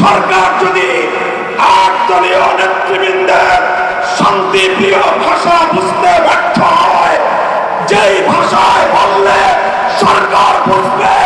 সরকার যদি আট দলীয় নেতৃবৃন্দের শান্তি প্রিয় ভাষা বুঝতে ব্যর্থ হয়, যেই ভাষায় বললে সরকার বুঝবে।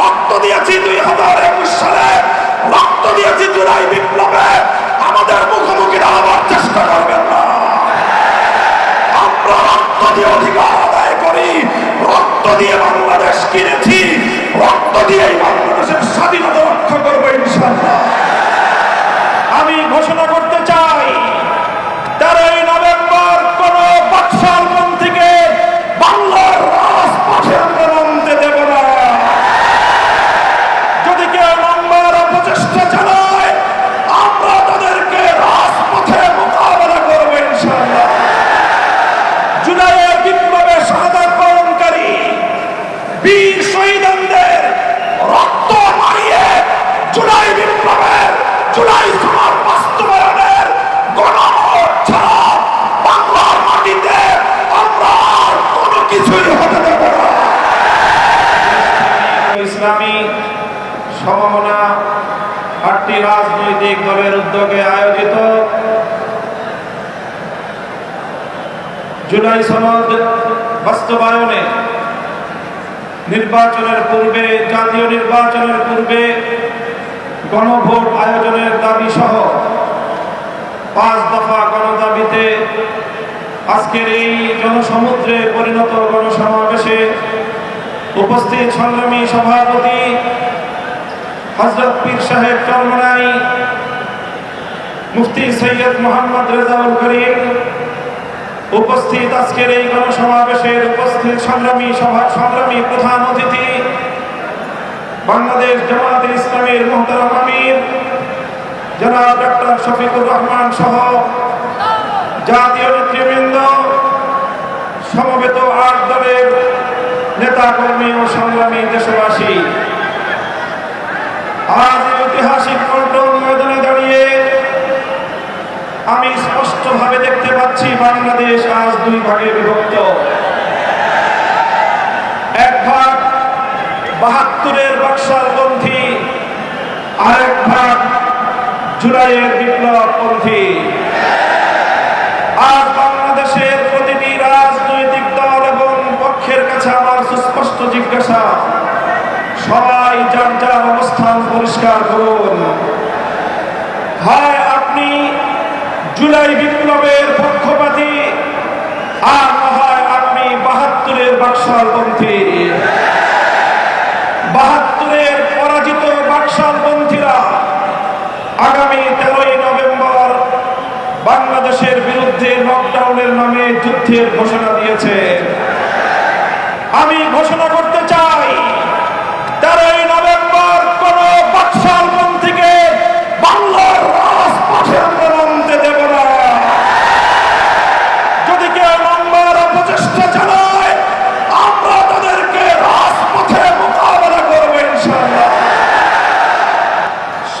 রক্ত দিয়েছি দুই হাজার একুশ সালে। রক্ত দিয়েছি জুলাই বিপ্লবে। আমাদের মুখোমুখি দাঁড়াবার চেষ্টা করবেন না। আমরা রক্ত দিয়ে অধিকার আদায় করি। রক্ত দিয়ে বাংলাদেশ কিনেছি। রক্ত দিয়ে বাংলাদেশের স্বাধীনতা রক্ষা করব ইনশাল্লাহ আমি ঘোষণা করতে চাই তেরোই নভেম্বর কোন বাকশালপন্থীকে বাংলার রাজপথে আমরা নামতে দেব না যদি কেউ নাম্বার অপচেষ্টা চালায় আমরা তাদেরকে রাজপথে মোকাবেলা করব ইনশাআল্লাহ জুলাইয়ের বিপ্লবে শাহাদাত বরণকারী বীর শহীদদের রক্ত মারিয়ে জুলাই বিপ্লবের জুলাই সমাজ বাস্তবায়নের গণভোট ছাড়া বাংলার মাটিতে আমরা আর কোনো কিছুই হতে দেব না ইসলামী সমমনা আটটি রাজনৈতিক দলের উদ্যোগে আয়োজিত জুলাই সনদ বাস্তবায়নে নির্বাচনের পূর্বে, জাতীয় নির্বাচনের পূর্বে গণভোট আয়োজনের দাবি সহ পাঁচ দফা গণদাবিতে আজকের এই জনসমুদ্রে পরিণত গণসমাবেশে উপস্থিত সংগ্রামী সভাপতি হজরত পীর সাহেব চরমনাই মুফতি সৈয়দ মোহাম্মদ রেজাউল করিম উপস্থিত আজকের এই গণসমাবেশের উপস্থিত সংগ্রামী সভা সংগ্রামী প্রধান অতিথি, বাংলাদেশ জামায়াতে ইসলামের মোহতারাম আমির, জনাব ডক্টর শফিকুর রহমান সহ জাতীয় নেতৃবৃন্দ, সমবেত আট দলের নেতা কর্মী ও সংগ্রামী দেশবাসী। আজ ঐতিহাসিক পল্টন আমি স্পষ্টভাবে দেখতে পাচ্ছি বাংলাদেশ আজ দুই ভাগে বিভক্ত। এক ভাগ বাহাত্তরের আরেক ভাগ জুলাইয়ের বিপ্লবপন্থী আজ বাংলাদেশের প্রতিটি রাজনৈতিক দল এবং পক্ষের কাছে আমার সুস্পষ্ট জিজ্ঞাসা, সবাই যার যার অবস্থান পরিষ্কার করুন। হয় আপনি জুলাই বিপ্লবের পক্ষপাতী আর না হয় আপনি বাহাত্তরের বাকশালপন্থী। বাহাত্তরের পরাজিত বাকশালপন্থীরা আগামী তেরোই নভেম্বর বাংলাদেশের বিরুদ্ধে লকডাউনের নামে যুদ্ধের ঘোষণা দিয়েছে। আমি ঘোষণা করতে চাই, তেরোই নভেম্বর কোন বাকশালপন্থীকে বাংলার রাজপথে আমরা নামতে দেব না যদি কেউ নাম্বার অপচেষ্টা চালায় আমরা তাদেরকে রাজপথে মোকাবেলা করব ইনশাআল্লাহ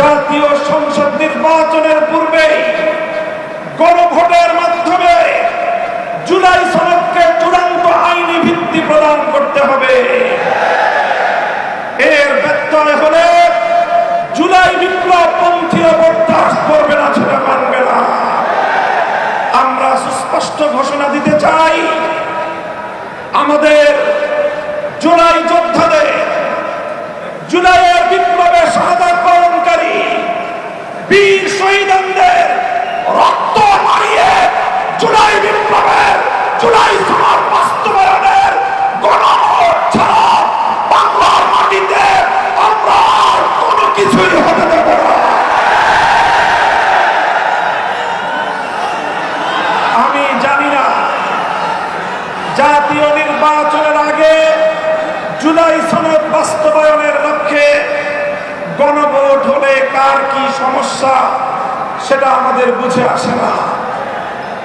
জাতীয় সংসদ নির্বাচনের পূর্বে গণভোটের মাধ্যমে জুলাই সনদকে চূড়ান্ত আইনি ভিত্তি প্রদান করতে হবে। এর ব্যত্যয় হলে জুলাই বিপ্লব পন্থীয় বরদাস্ত করবে না সেটা মানবে না। আমরা সুস্পষ্ট ঘোষণা দিতে চাই, আমাদের জুলাই যোদ্ধাদের জুলাইয়ের জুলাই বিপ্লবের, জুলাই সমাজ বাস্তবায়নের বাংলার মাটিতে আমরা কোনো কিছুই হতে দেব আমি জানি না, জাতীয় নির্বাচনের আগে জুলাই সনদ বাস্তবায়নের লক্ষ্যে গণভোট হলে কার কি সমস্যা, সেটা আমাদের বুঝে আসে না।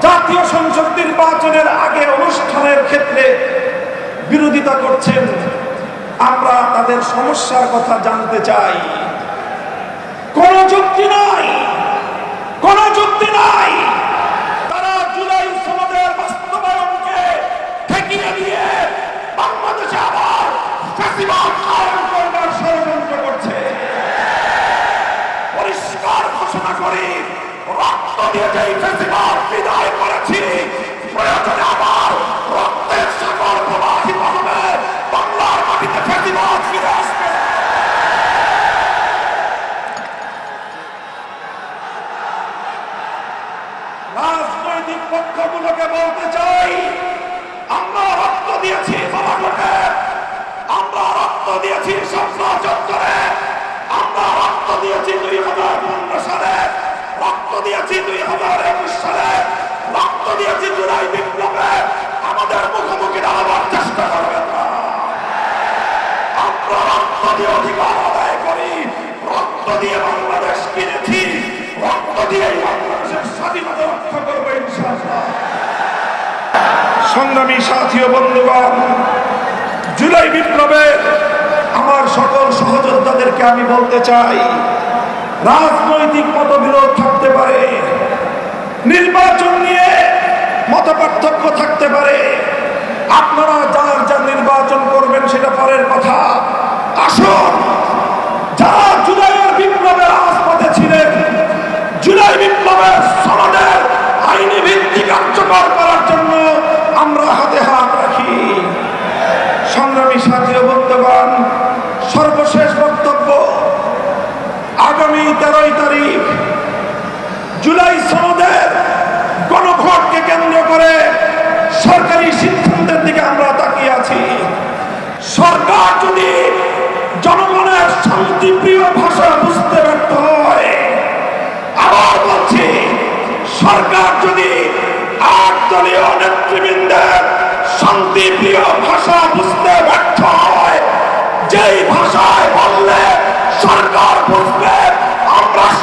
জাতীয় সংসদ নির্বাচনের আগে অনুষ্ঠানের ক্ষেত্রে বিরোধিতা করছেন। আমরা তাদের সমস্যার কথা জানতে চাই। কোন যুক্তি নাই। রক্ত দিয়েছি চত্বরে। আমরা রক্ত দিয়েছি দুই হাজার পনেরো সালে। রক্ত দিয়েছি দুই হাজার একুশ সালে। রক্ত দিয়েছি জুলাই বিপ্লবে। আমাদের মুখোমুখি দাঁড়াবার চেষ্টা করবেন সংগ্রামী সাথী বন্ধুগণ, জুলাই বিপ্লবে আমার সকল সহযোদ্ধাদেরকে আমি বলতে চাই, রাজনৈতিক মতবিরোধ থাকতে পারে, নির্বাচন নিয়ে মত পার্থক্য থাকতে পারে। আপনারা যার যা নির্বাচন করবেন সেটা পরের কথা। আসুন, যারা জুলাইয়ের বিপ্লবের রাজপথে ছিলেন, জুলাই বিপ্লবের সনদের আইনি ভিত্তি কার্যকর করার জন্য আমরা হাতে হাত রাখি। সংগ্রামী সাথী বন্ধুগণ তেরোই তারিখ। জুলাই সনদের গণভোটকে কেন্দ্র করে সরকারি সিদ্ধান্তের দিকে আমরা তাকিয়ে আছি। সরকার যদি জনগণের শান্তিপ্রিয় ভাষা বুঝতে ব্যর্থ হয়, আবার বলছি, সরকার যদি আট দলীয় নেতৃবৃন্দের শান্তিপ্রিয় ভাষা বুঝতে ব্যর্থ হয়, যেই ভাষায় বললে সরকার বুঝবে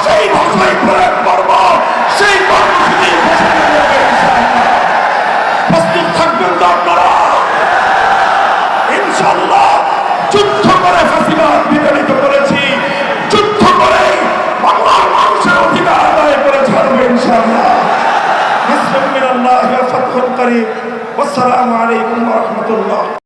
সেই ভাষায় প্রয়োগ করব সেই কর্মসূচি